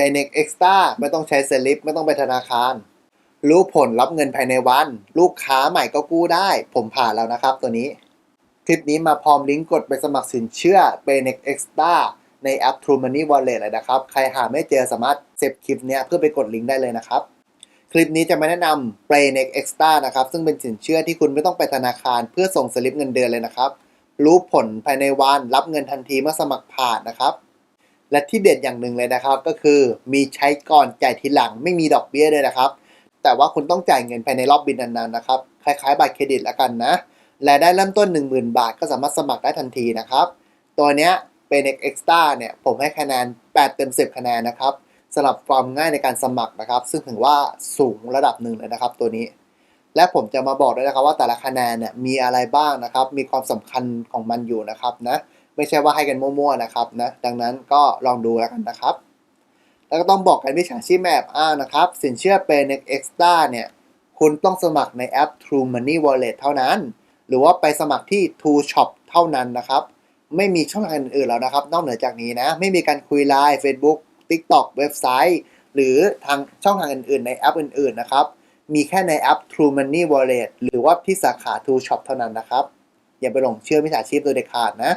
เป็น Next Extra ไม่ต้องใช้สลิปไม่ต้องไปธนาคาร รู้ผลรับเงินภายในวัน ลูกค้าใหม่ก็กู้ได้ ผมผ่านแล้วนะครับตัวนี้ คลิปนี้มาพร้อมลิงก์กดไปสมัครสินเชื่อเป็น Next Extra ในแอป True Money Wallet เลยนะครับ ใครหาไม่เจอสามารถเซฟคลิปนี้เพื่อไปกดลิงก์ได้เลยนะครับ คลิปนี้จะมาแนะนำ Play Next Extra นะครับ ซึ่งเป็นสินเชื่อที่คุณไม่ต้องไปธนาคารเพื่อส่งสลิปเงินเดือนเลยนะครับ รู้ผลภายในวันรับเงินทันทีเมื่อสมัครผ่านนะครับ และที่เด็ดอย่างหนึ่งเลยนะครับ ก็คือมีใช้ก่อนจ่ายทีหลังไม่มีดอกเบี้ยด้วยนะครับ แต่ว่าคุณต้องจ่ายเงินภายในรอบบินนานๆนะครับ คล้ายๆบัตรเครดิตล้วกันนะและได้เริ่มต้น 10,000 บาทก็สามารถสมัครได้ทันทีนะครับ ตัวเนี้ยเป็น Extra เนี่ยผมให้คะแนน 8 เต็ม 10 คะแนนนะครับสำหรับความง่ายในการสมัครนะครับ ซึ่งถือว่าสูงระดับหนึ่งเลยนะครับตัวนี้ และผมจะมาบอกด้วยนะครับว่าแต่ละคะแนนเนี่ยมีอะไรบ้างนะครับ มีความสำคัญของมันอยู่นะครับนะ ไม่ใช่ว่าให้กันมั่วๆนะครับนะดังนั้นก็ลองดูแล้วกันนะครับ แล้วก็ต้องบอกกันวิชาชีพแมบอ้างนะครับ สินเชื่อเป็น Extra เนี่ยคุณต้องสมัครในแอป True Money Wallet เท่านั้น หรือว่าไปสมัครที่ True Shop เท่านั้นนะครับ ไม่มีช่องทางอื่นๆแล้วนะครับ นอกเหนือจากนี้นะ ไม่มีการคุยไลน์ Facebook TikTok เว็บไซต์ หรือทางช่องทางอื่นๆ ในแอปอื่นๆนะครับมีแค่ในแอป True Money Wallet หรือว่าที่สาขา True Shop เท่านั้นนะครับ อย่าไปหลงเชื่อมิจฉาชีพโดยเด็ดขาดนะ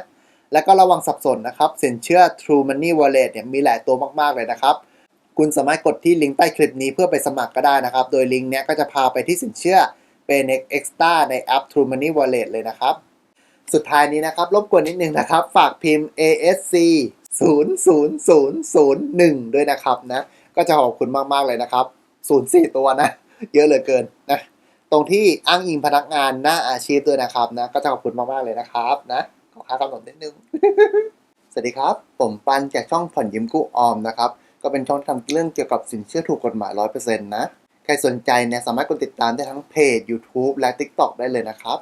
แล้วก็ระวังสับสนนะครับ สินเชื่อ True Money Wallet เนี่ยมีหลายตัวมากๆเลยนะครับ คุณสามารถกดที่ลิงก์ใต้คลิปนี้เพื่อไปสมัครก็ได้นะครับ โดยลิงก์เนี้ยก็จะพาไปที่สินเชื่อเป็น Extra ในแอป True Money Wallet เลยนะครับ สุดท้ายนี้นะครับ รบกวนนิดนึงนะครับ ฝากพิมพ์ ASC 00001 ด้วยนะครับนะ ก็จะขอบคุณมากๆเลยนะครับ04 ตัวนะ เยอะเหลือเกินนะ ตรงที่อ้างอิงพนักงานหน้าอาชีพด้วยนะครับนะ ก็จะขอบคุณมากๆเลยนะครับนะ ขอค่ากำหนดนิดนึง สวัสดีครับ ผมปันจากช่องผ่อนยิมกู้ออมนะครับ ก็เป็นช่องทำเรื่องเกี่ยวกับสินเชื่อถูกกฎหมาย100%นต์นะ ใครสนใจเนี่ยสามารถกดติดตามได้ทั้งเพจ YouTube และ TikTok ได้เลยนะครับ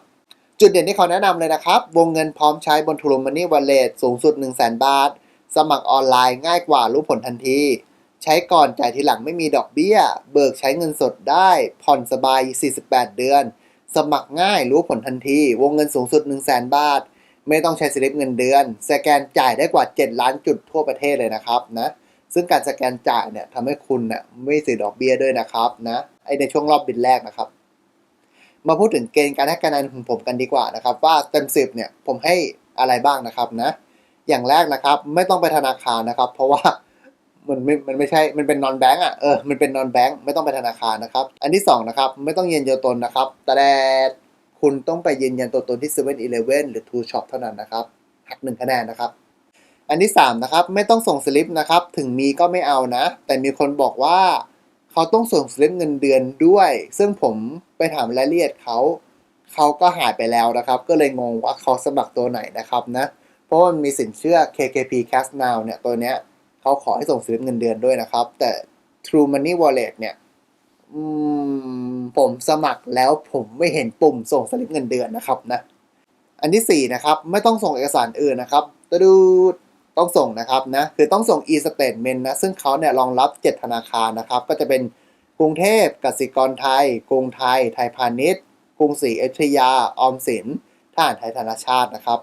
จุดเด่นที่เขาแนะนำเลยนะครับ วงเงินพร้อมใช้บน True Money Wallet สูงสุด 1 0 0 0 0 0 บาท สมัครออนไลน์ง่ายกว่ารู้ผลทันที ใช้ก่อนจ่ายทีหลังไม่มีดอกเบี้ย เบิกใช้เงินสดได้ ผ่อนสบาย 48 เดือน สมัครง่ายรู้ผลทันที วงเงินสูงสุด 1 0 0 0 0แบาท ไม่ต้องใช้สลิปเงินเดือน สแกนจ่ายได้กว่า 7 ล้านจุดทั่วประเทศเลยนะครับนะซึ่งการสแกนจ่ายเนี่ยทำให้คุณเนี่ยไม่เสียดอกเบี้ยด้วยนะครับนะไอในช่วงรอบบินแรกนะครับ มาพูดถึงเกณฑ์การให้คะแนนของผมกันดีกว่านะครับ ว่าเต็มสิบเนี่ยผมให้อะไรบ้างนะครับนะ อย่างแรกนะครับ ไม่ต้องไปธนาคารนะครับ เพราะว่ามันไม่ มันไม่ใช่ มันเป็นนอนแบงก์อะ เออ มันเป็นนอนแบงก์ไม่ต้องไปธนาคารนะครับ อันที่สองนะครับ ไม่ต้องยืนยันตัวตนนะครับแต่ คุณต้องไปยืนยันตัวตนที่7 e เ e ่ e อหรือ True Shop เท่านั้นนะครับหักหนึ่งคะแนนนะครับ อันที่3นะครับไม่ต้องส่งสลิปนะครับถึงมีก็ไม่เอานะ แต่มีคนบอกว่าเขาต้องส่งสลิปเงินเดือนด้วย ซึ่งผมไปถามรายละเอียดเขาเขาก็หายไปแล้วนะครับ ก็เลยงงว่าเขาสมัครตัวไหนนะครับนะเพราะมันมีสินเชื่อ KKP Cash Now เนี่ยตัวเนี้ยเขาขอให้ส่งสลิปเงินเดือนด้วยนะครับ แต่ True Money Wallet เนี่ย อืมผมสมัครแล้วผมไม่เห็นปุ่มส่งสลิปเงินเดือนนะครับนะ อันที่ 4 นะครับ ไม่ต้องส่งเอกสารอื่นนะครับตดูต้องส่งนะครับนะ คือต้องส่ง e-statement นะ ซึ่งเขาเนี่ยรองรับ 7 ธนาคารนะครับ ก็จะเป็นกรุงเทพกสิกรไทย กรุงไทย ไทยพาณิชย์ กรุงศรีอยุธยา ออมสินทหารไทยธนาชาตินะครับ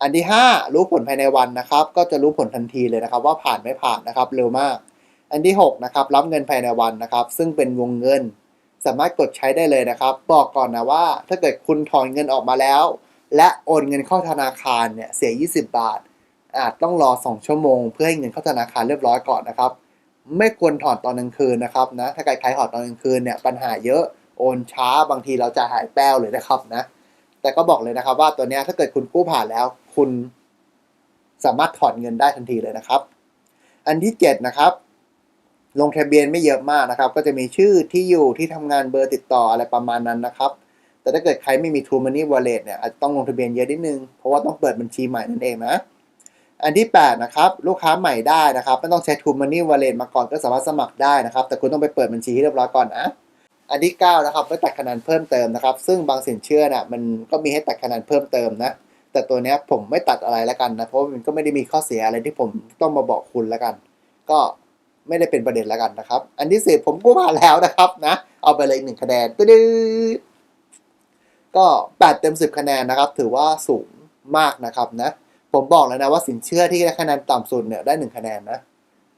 อันที่ 5 รู้ผลภายในวันนะครับ ก็จะรู้ผลทันทีเลยนะครับ ว่าผ่านไม่ผ่านนะครับ เร็วมาก อันที่ 6 นะครับ รับเงินภายในวันนะครับ ซึ่งเป็นวงเงิน สามารถกดใช้ได้เลยนะครับ บอกก่อนนะว่า ถ้าเกิดคุณถอนเงินออกมาแล้ว และโอนเงินเข้าธนาคารเนี่ยเสีย 20 บาท อาจต้องรอ 2 ชั่วโมง เพื่อให้เงินเข้าธนาคารเรียบร้อยก่อนนะครับ ไม่ควรถอนตอนกลางคืนนะครับนะถ้าใครใครถอนตอนกลางคืนเนี่ยปัญหาเยอะโอนช้าบางทีเราจะหายแป้วเลยนะครับนะ แต่ก็บอกเลยนะครับว่าตัวนี้ถ้าเกิดคุณกู้ผ่านแล้ว คุณสามารถถอนเงินได้ทันทีเลยนะครับ อันที่ 7 นะครับ ลงทะเบียนไม่เยอะมากนะครับ ก็จะมีชื่อที่อยู่ที่ทำงานเบอร์ติดต่ออะไรประมาณนั้นนะครับ แต่ถ้าเกิดใครไม่มี True Money Wallet เนี่ยอาจจะต้องลงทะเบียนเยอะนิดนึง เพราะว่าต้องเปิดบัญชีใหม่นั่นเองนะ อันที่ 8 นะครับ ลูกค้าใหม่ได้นะครับ ไม่ต้องใช้ True Money Wallet มาก่อนก็สามารถสมัครได้นะครับ แต่คุณต้องไปเปิดบัญชีให้เรียบร้อยก่อนนะอันที่ 9 นะครับไม่ตัดคะแนนเพิ่มเติมนะครับ ซึ่งบางสินเชื่อเนี่ยมันก็มีให้ตัดคะแนนเพิ่มเติมนะ แต่ตัวนี้ผมไม่ตัดอะไรแล้วกันนะ เพราะมันก็ไม่ได้มีข้อเสียอะไรที่ผมต้องมาบอกคุณแล้วกัน ก็ ไม่ได้เป็นประเด็นแล้วกันนะครับ อันที่สิบผมกู้ผ่านแล้วนะครับนะ เอาไปเลยหนึ่งคะแนนตึ๊ดก็แปดเต็มสิบคะแนนนะครับ ถือว่าสูงมากนะครับนะ ผมบอกแล้วนะว่าสินเชื่อที่ได้คะแนนต่ำสุดเนี่ยได้หนึ่งคะแนนนะ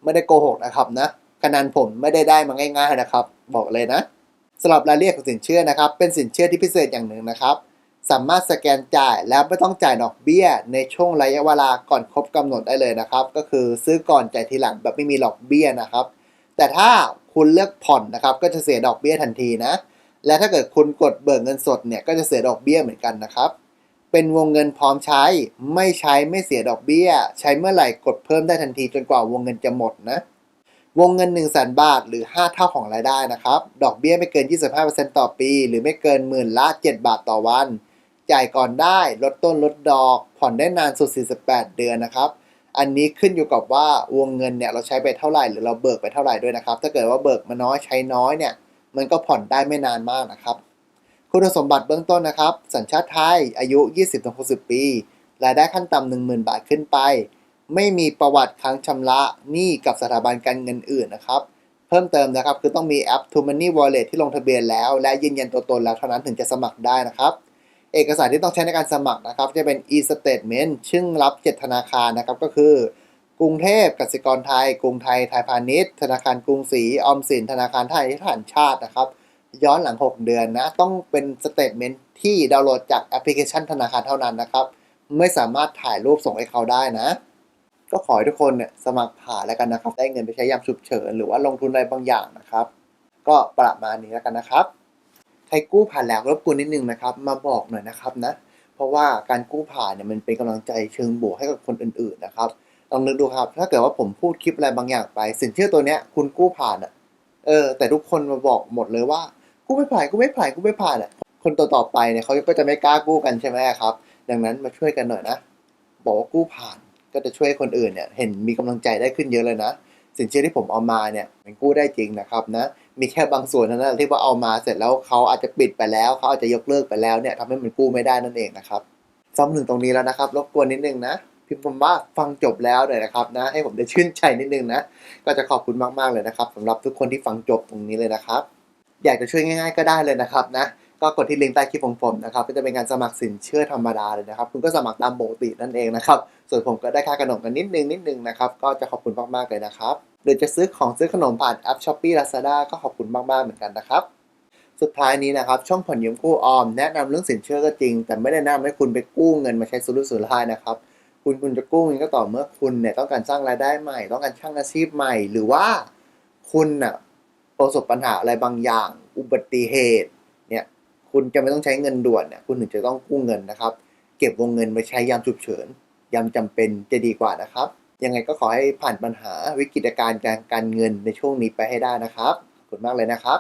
ไม่ได้โกหกนะครับนะคะแนนผมไม่ได้ได้มาง่าย ๆนะครับ บอกเลยนะสำหรับรายละเอียดของสินเชื่อนะครับ เป็นสินเชื่อที่พิเศษอย่างหนึ่งนะครับ สามารถสแกนจ่ายแล้วไม่ต้องจ่ายดอกเบี้ย ในช่วงระยะเวลาก่อนครบกำหนดได้เลยนะครับ ก็คือซื้อก่อนจ่ายทีหลังแบบไม่มีดอกเบี้ยนะครับ แต่ถ้าคุณเลือกผ่อนนะครับ ก็จะเสียดอกเบี้ยทันทีนะ และถ้าเกิดคุณกดเบิกเงินสดเนี่ยก็จะเสียดอกเบี้ยเหมือนกันนะครับ เป็นวงเงินพร้อมใช้ ไม่ใช้ไม่เสียดอกเบี้ย ใช้เมื่อไหร่กดเพิ่มได้ทันทีจนกว่าวงเงินจะหมดนะ วงเงิน 1 0 0 0 0แบาท หรือ 5 เท่าของรายได้นะครับ ดอกเบี้ยไม่เกิน 25%ต่อปี หรือไม่เกินหมื่นละ 7 บาทต่อวัน จ่ายก่อนได้ ลดต้นลดดอก ผ่อนได้นานสุด 48 เดือนนะครับ อันนี้ขึ้นอยู่กับว่าวงเงินเนี่ยเราใช้ไปเท่าไหร่หรือเราเบิกไปเท่าไหร่ด้วยนะครับ ถ้าเกิดว่าเบิกมาน้อยใช้น้อยเนี่ยมันก็ผ่อนได้ไม่นานมากนะครับ คุณสมบัติเบื้องต้นนะครับ สัญชาติไทย อายุ 20-60 ปี รายได้ขั้นต่ำ10,000 บาทขึ้นไป ไม่มีประวัติค้างชำระหนี้กับสถาบันการเงินอื่นนะครับเพิ่มเติมนะครับ คือต้องมีแอป t o Money Wallet ที่ลงทะเบียนแล้ว และยืนยันตัวตนแล้วเท่านั้นถึงจะสมัครได้นะครับ เอกสารที่ต้องใช้ในการสมัครนะครับ จะเป็น e-statement ซึ่งรับเจ็ดธนาคารนะครับ ก็คือกรุงเทพกสิกรไทย กรุงไทย ไทยพาณิชย์ ธนาคารกรุงศรี ออมสิน ธนาคารไทยทหารชาตินะครับ ย้อนหลัง 6 เดือนนะ ต้องเป็นสเตทเมนที่ดาวน์โหลดจากแอปพลิเคชันธนาคารเท่านั้นนะครับ ไม่สามารถถ่ายรูปส่งให้เขาได้นะ ก็ขอให้ทุกคนเนี่ยสมัครผ่านแล้วกันนะครับ ได้เงินไปใช้ยามฉุกเฉิน หรือว่าลงทุนอะไรบางอย่างนะครับ ก็ประมาณนี้แล้วกันนะครับ ใครกู้ผ่านแล้วรบกวนนิดนึงนะครับ มาบอกหน่อยนะครับนะ เพราะว่าการกู้ผ่านเนี่ยมันเป็นกำลังใจเชิงบวกให้กับคนอื่นๆนะครับ ลองนึกดูครับ ถ้าเกิดว่าผมพูดคลิปอะไรบางอย่างไป สินเชื่อตัวเนี้ยคุณกู้ผ่านอะ เออ แต่ทุกคนมาบอกหมดเลยว่ากู้ไม่ผ่านกู้ไม่ผ่านกู้ไม่ผ่านอะ คนต่อๆไปเนี่ยเขาก็จะไม่กล้ากู้กันใช่ไหมครับ ดังนั้นมาช่วยกันหน่อยนะ บอกว่ากู้ผ่านก็จะช่วยคนอื่นเนี่ยเห็นมีกำลังใจได้ขึ้นเยอะเลยนะ สินเชื่อที่ผมเอามาเนี่ยมันกู้ได้จริงนะครับนะ มีแค่บางส่วนเท่านั้นที่ว่าเอามาเสร็จแล้วเขาอาจจะปิดไปแล้วเขาอาจจะยกเลิกไปแล้วเนี่ยทำให้มันกู้ไม่ได้นั่นเองนะครับซ้ำถึงตรงนี้แล้วนะครับรบกวนนิดนึงนะพิมพ์คำว่าฟังจบแล้วหน่อยนะครับนะให้ผมได้ชื่นใจนิดนึงนะก็จะขอบคุณมากๆเลยนะครับสำหรับทุกคนที่ฟังจบตรงนี้เลยนะครับ อยากจะช่วยง่าย ๆ ก็ได้เลยนะครับนะ ก็กดที่ลิงก์ใต้คลิปของผมนะครับก็จะเป็นการสมัครสินเชื่อธรรมดาเลยนะครับ คุณก็สมัครตามปกตินั่นเองนะครับ ส่วนผมก็ได้ค่าขนมกันนิดนึงนิดนึงนะครับ ก็จะขอบคุณมากๆเลยนะครับหรือจะซื้อของซื้อขนมผ่านแอป s h อ p e e Lazada ก็ขอบคุณมากๆเหมือนกันนะครับสุดท้ายนี้นะครับช่องผ่อนยืมกู้ออมแนะนำเรื่องสินเชื่อก็จริง แต่ไม่ได้แนะนำให้คุณไปกู้เงินมาใช้สุรุ่ยสุร่ายนะครับคุณคุณจะกู้เงินก็ต่อเมื่อคุณเนี่ยต้องการสร้างรายได้ใหม่ ต้องการสร้างอาชีพใหม่ หรือว่าคุณน่ะประสบปัญหาอะไรบางอย่าง อุบัติเหตุ คุณจะไม่ต้องใช้เงินด่วนเนี่ยคุณถึงจะต้องกู้เงินนะครับ เก็บวงเงินไว้ใช้ยามฉุกเฉิน ยามจำเป็นจะดีกว่านะครับ ยังไงก็ขอให้ผ่านปัญหาวิกฤตการณ์การเงินในช่วงนี้ไปให้ได้นะครับขอบคุณมากเลยนะครับ